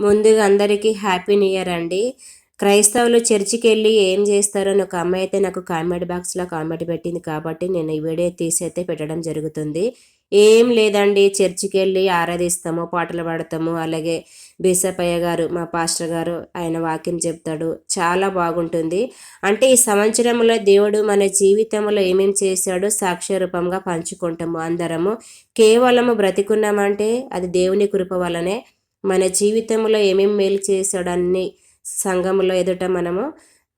ముందుగా అందరికీ happy new year అండి. క్రైస్తవులు చర్చికి వెళ్ళి ఏం చేస్తారో అని ఒక అమ్మాయి అయితే నాకు కామెంట్ బాక్స్లో కామెంట్ పెట్టింది కాబట్టి నేను ఈ వీడియో తీసి అయితే పెట్టడం జరుగుతుంది. ఏం లేదండి చర్చికి వెళ్ళి ఆరాధిస్తాము పాటలు పాడతాము. అలాగే బీసపయ్య గారు మా పాస్టర్ గారు ఆయన వాక్యం చెప్తాడు. చాలా బాగుంటుంది. అంటే ఈ సంవత్సరంలో దేవుడు మన జీవితంలో ఏమేం చేశాడో సాక్ష్య రూపంగా పంచుకుంటాము అందరము. కేవలము బ్రతికున్నామంటే అది దేవుని కృప వల్లనే మన జీవితంలో ఏమేమి మేలు చేశాడన్ని సంఘంలో ఎదుట మనము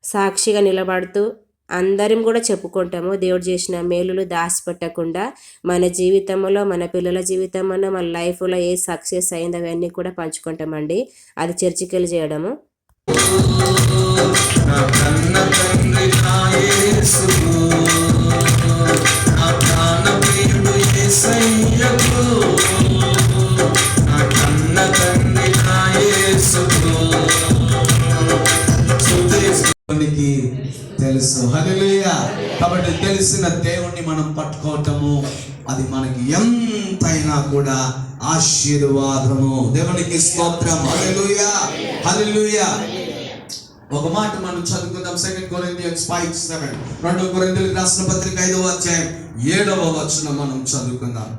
సాక్షిగా నిలబడుతూ అందరం కూడా చెప్పుకుంటాము. దేవుడు చేసిన మేలులు దాచిపెట్టకుండా మన జీవితంలో మన పిల్లల జీవితంలో మన లైఫ్లో ఏ సక్సెస్ అయిందో అవన్నీ కూడా పంచుకుంటామండి. అది చర్చికలు చేయడము. దేవునికి తెలుసు. హల్లెలూయా కాబట్టి తెలిసిన దేవుణ్ణి మనం పట్టుకోవటము అది మనకి ఎంతైనా కూడా ఆశీర్వాదము. దేవునికి స్తోత్రం. హల్లెలూయా హల్లెలూయా ఒక మాట మనం చదువుకుందాం. సెకండ్ కొరింథియన్స్ ఫైవ్ సెవెన్ రెండో కొరింథీయులకు రాసిన పత్రిక ఐదవ అధ్యాయం ఏడవ వచనం మనం చదువుకుందాం.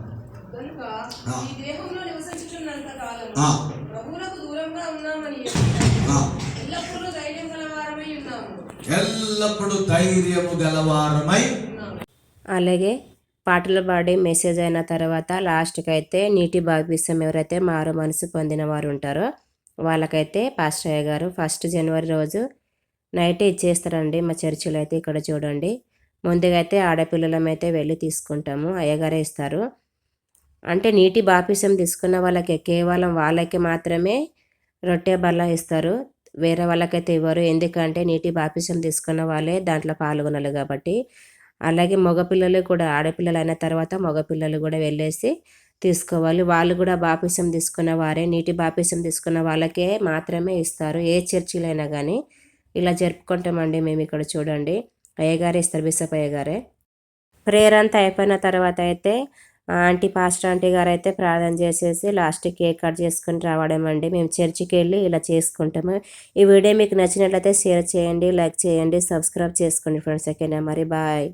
ఆ. ఎల్లప్పుడూ ధైర్యము గలవారమై. అలాగే పాటలు పాడి మెసేజ్ అయిన తర్వాత లాస్ట్కి అయితే నీటి బాప్తిసం ఎవరైతే మారు మనసు పొందిన వారు ఉంటారో వాళ్ళకైతే పాస్టర్ గారు ఫస్ట్ జనవరి రోజు నైటే ఇచ్చేస్తారండి మా చర్చిలో అయితే ఇక్కడ చూడండి. ముందుగా అయితే ఆడపిల్లలమైతే వెళ్ళి తీసుకుంటాము అయ్యగారే ఇస్తారు. అంటే నీటి బాపిసం తీసుకున్న వాళ్ళకి కేవలం వాళ్ళకి మాత్రమే రొట్టె బల్ల ఇస్తారు. వేరే వాళ్ళకైతే ఇవ్వరు. ఎందుకంటే నీటి బాపిసం తీసుకున్న వాళ్ళే దాంట్లో పాల్గొనాలి కాబట్టి. అలాగే మగపిల్లలు కూడా ఆడపిల్లలు అయిన తర్వాత మగపిల్లలు కూడా వెళ్ళేసి తీసుకోవాలి. వాళ్ళు కూడా బాపిసం తీసుకున్న వారే నీటి బాపిసం తీసుకున్న వాళ్ళకే మాత్రమే ఇస్తారు. ఏ చర్చిలైనా కానీ. ఇలా జరుపుకుంటామండి మేము ఇక్కడ చూడండి. అయ్యగారే ఇస్తారు బిసప్ అయ్యగారే. ప్రేయర్ అంతా అయిపోయిన తర్వాత అయితే ఆంటీ పాస్టర్ ఆంటీ గారు అయితే ప్రార్థన చేసేసి లాస్ట్ కేక్ కట్ చేసుకుని రావడం అండి మేము చర్చికి వెళ్ళి ఇలా చేసుకుంటాము. ఈ వీడియో మీకు నచ్చినట్లయితే షేర్ చేయండి లైక్ చేయండి సబ్స్క్రైబ్ చేసుకోండి ఫ్రెండ్స్. ఓకేనా మరి? బాయ్.